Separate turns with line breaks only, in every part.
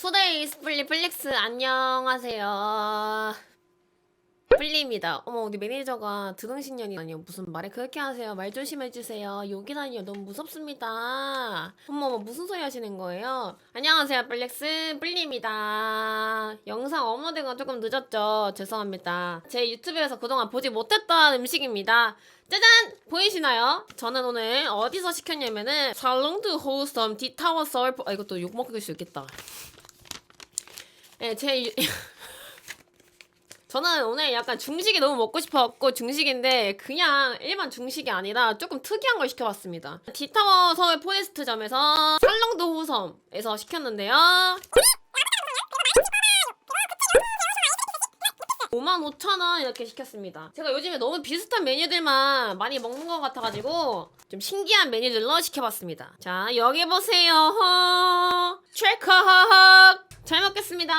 투데이 스플리 플릭스 안녕하세요. 플리입니다. 어머 우리 매니저가 드릉신년이 아니요 무슨 말을 그렇게 하세요. 말 조심해 주세요. 욕이라니요 너무 무섭습니다. 어머 어머 무슨 소리 하시는 거예요? 안녕하세요 플릭스 플리입니다. 영상 업로드가 조금 늦었죠. 죄송합니다. 제 유튜브에서 그동안 보지 못했던 음식입니다. 짜잔! 보이시나요? 저는 오늘 어디서 시켰냐면은 살롱드 호스텀 디타워 서울 아 이것도 욕 먹을 수 있겠다. 네, 제 유... 저는 오늘 약간 중식이 너무 먹고 싶어갖고 중식인데 그냥 일반 중식이 아니라 조금 특이한 걸 시켜봤습니다. 디타워 서울 포레스트점에서 살롱도 호섬에서 시켰는데요. 55,000원 이렇게 시켰습니다. 제가 요즘에 너무 비슷한 메뉴들만 많이 먹는 것 같아가지고 좀 신기한 메뉴들로 시켜봤습니다. 자 여기 보세요. 허. 트래커 허. 잘 먹겠습니다.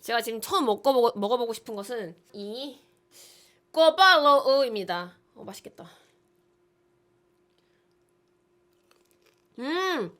제가 지금 처음 먹어보고, 먹어보고 싶은 것은 이 꼬발로우입니다. 어 맛있겠다. 음,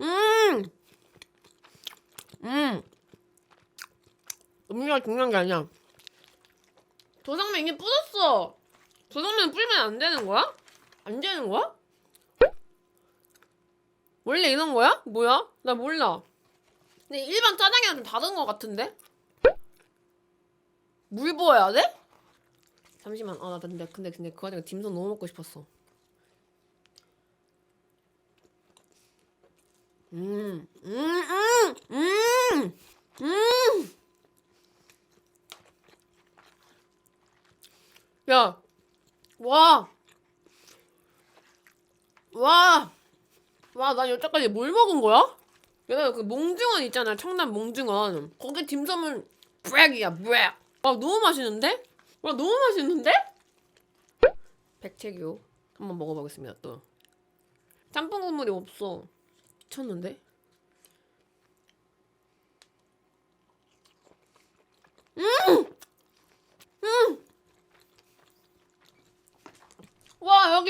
음, 음. 음료가 중요한 게 아니야. 도상면 이미 뿌렸어. 도상면 뿌리면 안 되는 거야? 안 되는 거야? 원래 이런 거야? 뭐야? 나 몰라. 근데 일반 짜장이랑 좀 다른 거 같은데? 물 부어야 돼? 잠시만. 아, 나 근데 근데 근데 그 와중에 딤섬 너무 먹고 싶었어. 음, 음, 음, 음, 음. 야, 와, 와, 와, 나 여태까지 뭘 먹은 거야? 얘가 그 몽중원 있잖아, 청남 몽중원. 거기 딤섬은 브렉이야, 브렉. 아, 너무 맛있는데? 와, 너무 맛있는데? 백채교 한번 먹어보겠습니다, 또. 짬뽕 국물이 없어. 미쳤는데?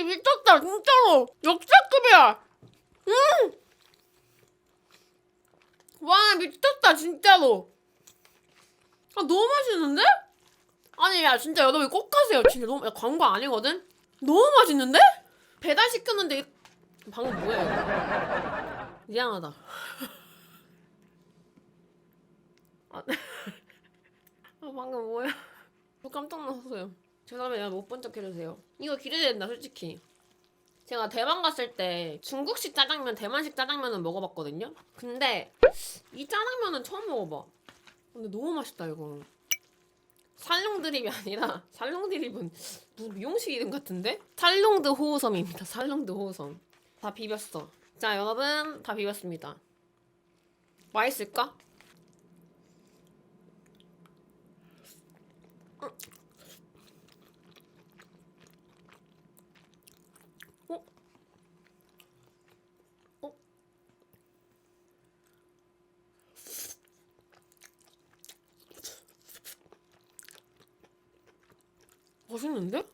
와 여기 미쳤다 진짜로. 역대급이야. 음! 와 미쳤다 진짜로. 아 너무 맛있는데? 아니 야 진짜 여러분 꼭 가세요. 진짜 너무 야, 광고 아니거든? 너무 맛있는데? 배달 시켰는데 이- 방금 뭐야 이거? 미안하다. 아, 아 방금 뭐야? 저 깜짝 놀랐어요 죄송합니다. 못본 척 해주세요. 이거 기대된다 솔직히. 제가 대만 갔을 때 중국식 짜장면 대만식 짜장면은 먹어봤거든요? 근데 이 짜장면은 처음 먹어봐. 근데 너무 맛있다 이거. 살롱 드립이 아니라 살롱 드립은 무슨 미용실 이름 같은데? 살롱드 호우섬입니다. 살롱드 호우섬. 다 비볐어. 자 여러분 다 비볐습니다. 맛있을까? 맛있는데?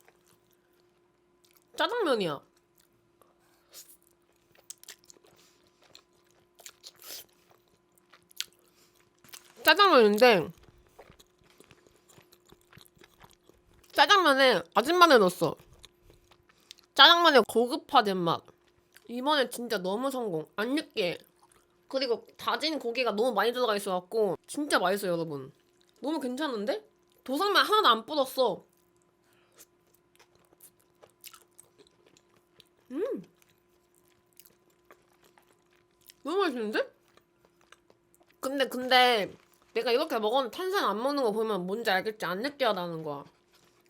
짜장면이야. 짜장면인데 짜장면에 아줌마를 넣었어. 짜장면의 고급화된 맛. 이번에 진짜 너무 성공. 안 느끼해. 그리고 다진 고기가 너무 많이 들어가 있어갖고 진짜 맛있어요 여러분. 너무 괜찮은데? 도상면 하나도 안 뿌렸어. 음. 너무 맛있는데? 근데 근데 내가 이렇게 먹었는데 탄산 안 먹는 거 보면 뭔지 알겠지? 안 느끼하다는 거야.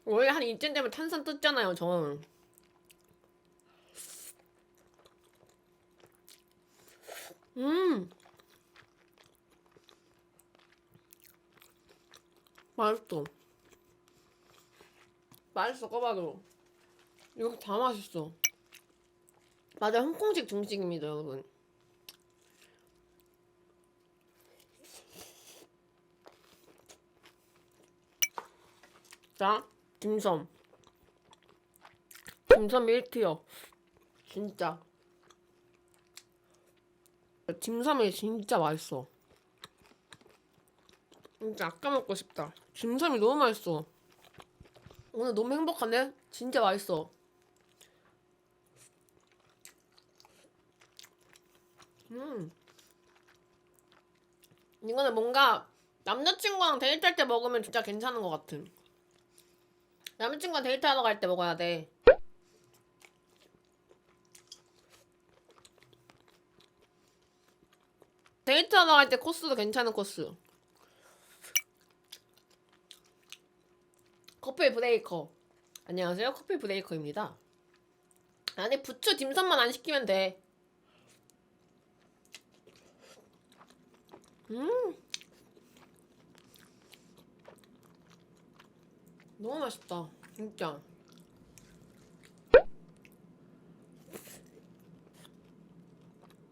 원래 한 이쯤 되면 탄산 뜯잖아요, 전. 음. 맛있어. 맛있어, 꺼봐도. 이거 다 맛있어. 맞아, 홍콩식 중식입니다, 여러분. 자, 딤섬. 딤섬 1티어. 진짜. 딤섬이 진짜 맛있어. 진짜 아까 먹고 싶다. 딤섬이 너무 맛있어. 오늘 너무 행복한데? 진짜 맛있어. 음. 이거는 뭔가 남자친구랑 데이트할 때 먹으면 진짜 괜찮은 것 같은. 남자친구랑 데이트하러 갈 때 먹어야 돼. 데이트하러 갈 때 코스도 괜찮은 코스. 커피 브레이커. 안녕하세요. 커피 브레이커입니다. 안에 부추 딤섬만 안 시키면 돼. 음. 너무 맛있다. 진짜.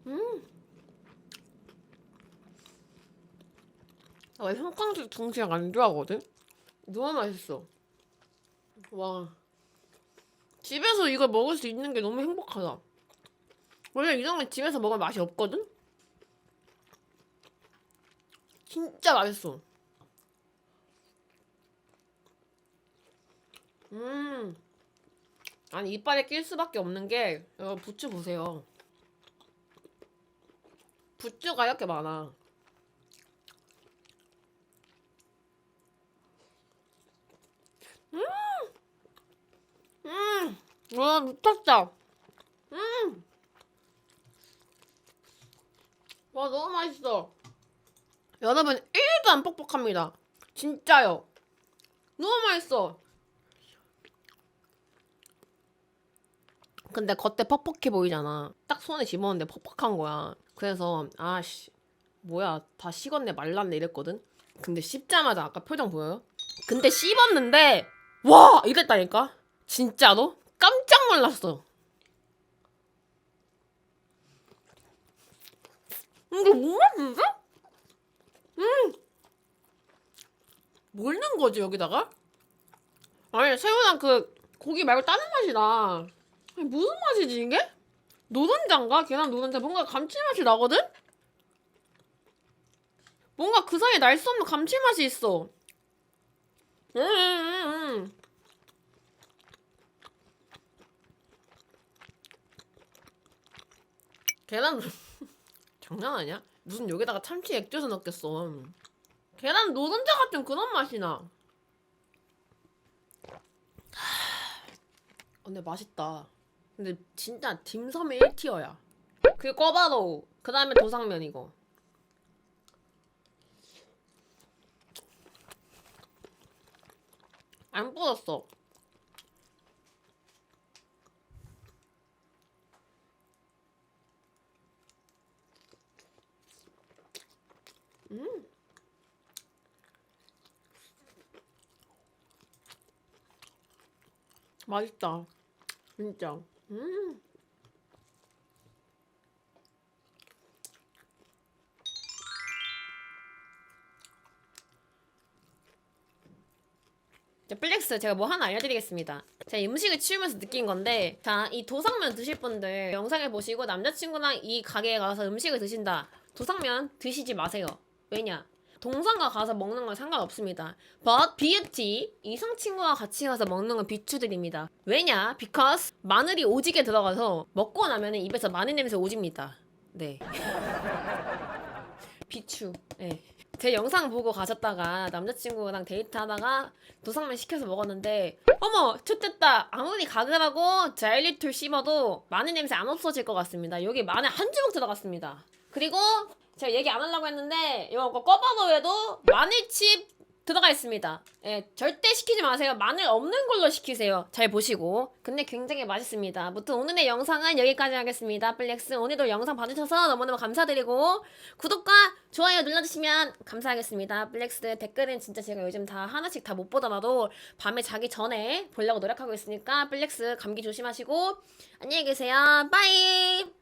음. 나 원래 형광색 동시에 안 좋아하거든? 너무 맛있어. 와. 집에서 이걸 먹을 수 있는 게 너무 행복하다. 원래 이런 거 집에서 먹으면 맛이 없거든? 진짜 맛있어. 음. 아니, 이빨에 낄 수밖에 없는 게, 이거 부추 보세요. 부추가 이렇게 많아. 음, 와 미쳤다. 음, 와 너무 맛있어. 여러분 1도 안 뻑뻑합니다. 진짜요. 너무 맛있어. 근데 겉에 퍽퍽해 보이잖아. 딱 손에 집었는데 퍽퍽한 거야. 그래서 아씨 뭐야 다 식었네 말랐네 이랬거든. 근데 씹자마자 아까 표정 보여요? 근데 씹었는데 와 이랬다니까. 진짜로 깜짝 놀랐어. 이게 뭐야 진짜? 음. 뭘 넣은 거지 여기다가? 아니 새우랑 그 고기 말고 다른 맛이 나. 무슨 맛이지 이게? 노른자인가? 계란 노른자 뭔가 감칠맛이 나거든? 뭔가 그 사이에 날 수 없는 감칠맛이 있어. 음, 음, 음. 계란 장난 아니야? 무슨 여기다가 참치 액젓을 넣겠어. 계란 노른자 같은 그런 맛이 나. 하, 근데 맛있다. 근데 진짜 딤섬의 1티어야. 그리고 꿔바로우. 그 다음에 도상면 이거. 안 뿌렸어. 음. 맛있다. 진짜. 음. 자, 플렉스 제가 뭐 하나 알려드리겠습니다. 제가 이 음식을 치우면서 느낀 건데, 자, 이 도상면 드실 분들 영상을 보시고 남자친구랑 이 가게에 가서 음식을 드신다. 도상면 드시지 마세요. 왜냐? 동성과 가서 먹는 건 상관없습니다. But beauty 이성 친구와 같이 가서 먹는 건 비추드립니다. 왜냐? Because 마늘이 오지게 들어가서 먹고 나면 입에서 마늘 냄새 오집니다. 네. 비추. 네. 제 영상 보고 가셨다가 남자친구랑 데이트하다가 도상면 시켜서 먹었는데 어머 좋됐다 아무리 가글하고 자일리톨 씹어도 마늘 냄새 안 없어질 것 같습니다 여기 마늘 한 주먹 들어갔습니다 그리고 제가 얘기 안 하려고 했는데 이거 꿔바로에도 마늘칩 들어가 있습니다. 예, 절대 시키지 마세요. 마늘 없는 걸로 시키세요. 잘 보시고. 근데 굉장히 맛있습니다. 무튼 오늘의 영상은 여기까지 하겠습니다. 플렉스 오늘도 영상 봐주셔서 너무너무 감사드리고 구독과 좋아요 눌러주시면 감사하겠습니다. 플렉스 댓글은 진짜 제가 요즘 다 하나씩 다 못 보더라도 밤에 자기 전에 보려고 노력하고 있으니까 플렉스 감기 조심하시고 안녕히 계세요. 빠이.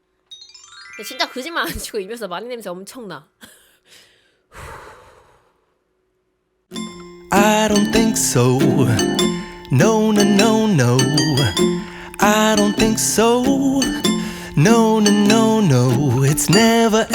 진짜 거짓말 안 치고 입에서 마늘 냄새 엄청 나.
I don't think so. No, no, no, no. I don't think so. No, no, no, no. It's never